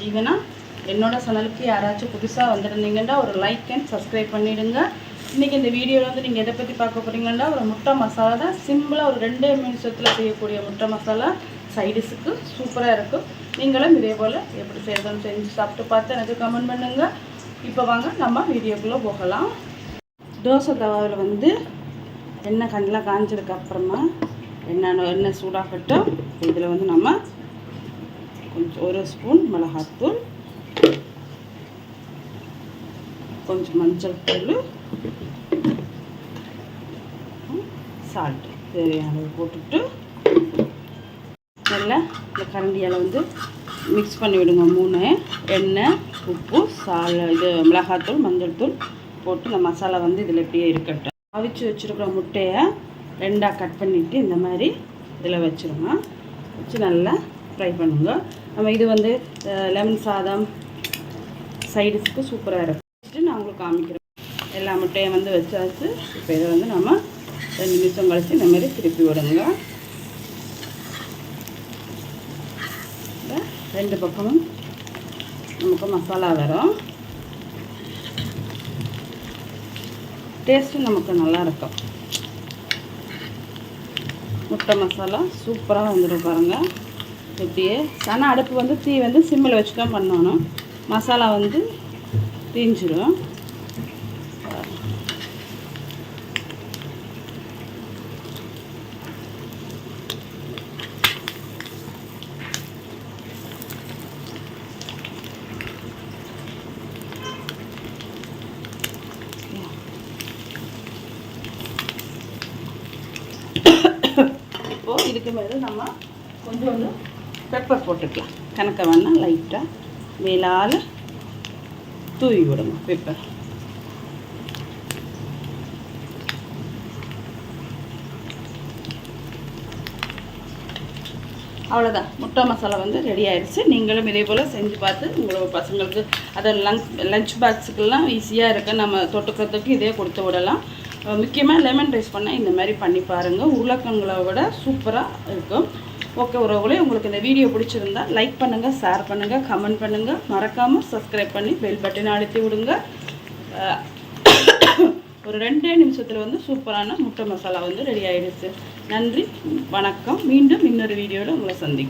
ஜீவனா. என்னோடய சேனலுக்கு யாராச்சும் புதுசாக வந்துருந்தீங்கன்னா ஒரு லைக் அண்ட் சப்ஸ்கிரைப் பண்ணிவிடுங்க இன்றைக்கி இந்த வீடியோவில் வந்து நீங்கள் எதை பற்றி பார்க்க போகிறீங்கன்னா ஒரு முட்டை மசாலா தான். சிம்பிளாக ஒரு ரெண்டே நிமிஷத்தில் செய்யக்கூடிய முட்டை மசாலா. சைடிஸுக்கு சூப்பராக இருக்கும். நீங்களும் இதே போல் எப்படி செய்யறதுன்னு செஞ்சு சாப்பிட்டு பார்த்து எனக்கு கமெண்ட் பண்ணுங்கள் இப்போ வாங்க நம்ம வீடியோக்குள்ளே போகலாம். தோசை தவாவில் வந்து எண்ணெய் கண்ணில் காஞ்சதுக்கு அப்புறமா எண்ணெய் எண்ணெய் சூடாகட்டும். இதில் வந்து நம்ம ஒரு ஸ்பூன் மிளகாத்தூள் கொஞ்சம் மஞ்சள் தூள் சால்ட்டு தேவையான அளவு போட்டுட்டு நல்லா இந்த கரண்டியால் வந்து மிக்ஸ் பண்ணி விடுங்க. மூணு எண்ணெய் உப்பு சால் இது மிளகாத்தூள் மஞ்சள் தூள் போட்டு இந்த மசாலா வந்து இதில் இப்படியே இருக்கட்டும். அவிச்சு வச்சுருக்கிற முட்டையை ரெண்டாக கட் பண்ணிவிட்டு இந்த மாதிரி இதில் வச்சுருங்க. வச்சு நல்லா ஃப்ரை பண்ணுங்கள் நம்ம இது வந்து லெமன் சாதம் சைடிஸ்க்கு சூப்பராக இருக்கும். வச்சுட்டு நான் உங்களுக்கு காமிக்கிறேன். எல்லா முட்டையும் வந்து வச்சாச்சு. இப்போ இதை வந்து நம்ம ரெண்டு நிமிஷம் கழிச்சு இந்த மாதிரி திருப்பி விடுங்க ரெண்டு பக்கமும் நமக்கு மசாலா வரும். டேஸ்ட்டும் நமக்கு நல்லா இருக்கும். முட்டை மசாலா சூப்பராக வந்துடும் பாருங்கள் இப்படியே ஆனால் அடுப்பு வந்து தீ வந்து சிம்மில் வச்சு தான் பண்ணணும். மசாலா வந்து தீஞ்சிடும் இப்போது இதுக்கு மேலே நம்ம கொஞ்சோண்டு பெப்பர் போட்டுக்கலாம். கணக்க வேணால் லைட்டாக மேலால் தூவி விடுங்க பெப்பர் அவ்வளோதான் முட்டை மசாலா வந்து ரெடி ஆயிடுச்சு. நீங்களும் இதே போல் செஞ்சு பார்த்து உங்களோட பசங்களுக்கு அதை லஞ்ச் லஞ்ச் பாக்ஸுக்கெல்லாம் ஈஸியாக இருக்க நம்ம தொட்டுக்கிறதுக்கு இதே கொடுத்து விடலாம். முக்கியமாக லெமன் ரைஸ் பண்ணால் இந்த மாதிரி பண்ணி பாருங்கள் உருளைக்கிழங்குகளை விட சூப்பராக இருக்கும். ஓகே உறவுகளே உங்களுக்கு இந்த வீடியோ பிடிச்சிருந்தா லைக் பண்ணுங்கள் ஷேர் பண்ணுங்கள் கமெண்ட் பண்ணுங்கள் மறக்காமல் சப்ஸ்கிரைப் பண்ணி பெல் பட்டனை அழுத்தி விடுங்க. ஒரு ரெண்டே நிமிஷத்தில் வந்து சூப்பரான முட்டை மசாலா வந்து ரெடி ஆகிடுச்சு நன்றி வணக்கம். மீண்டும் இன்னொரு வீடியோவில் உங்களை சந்திக்கும்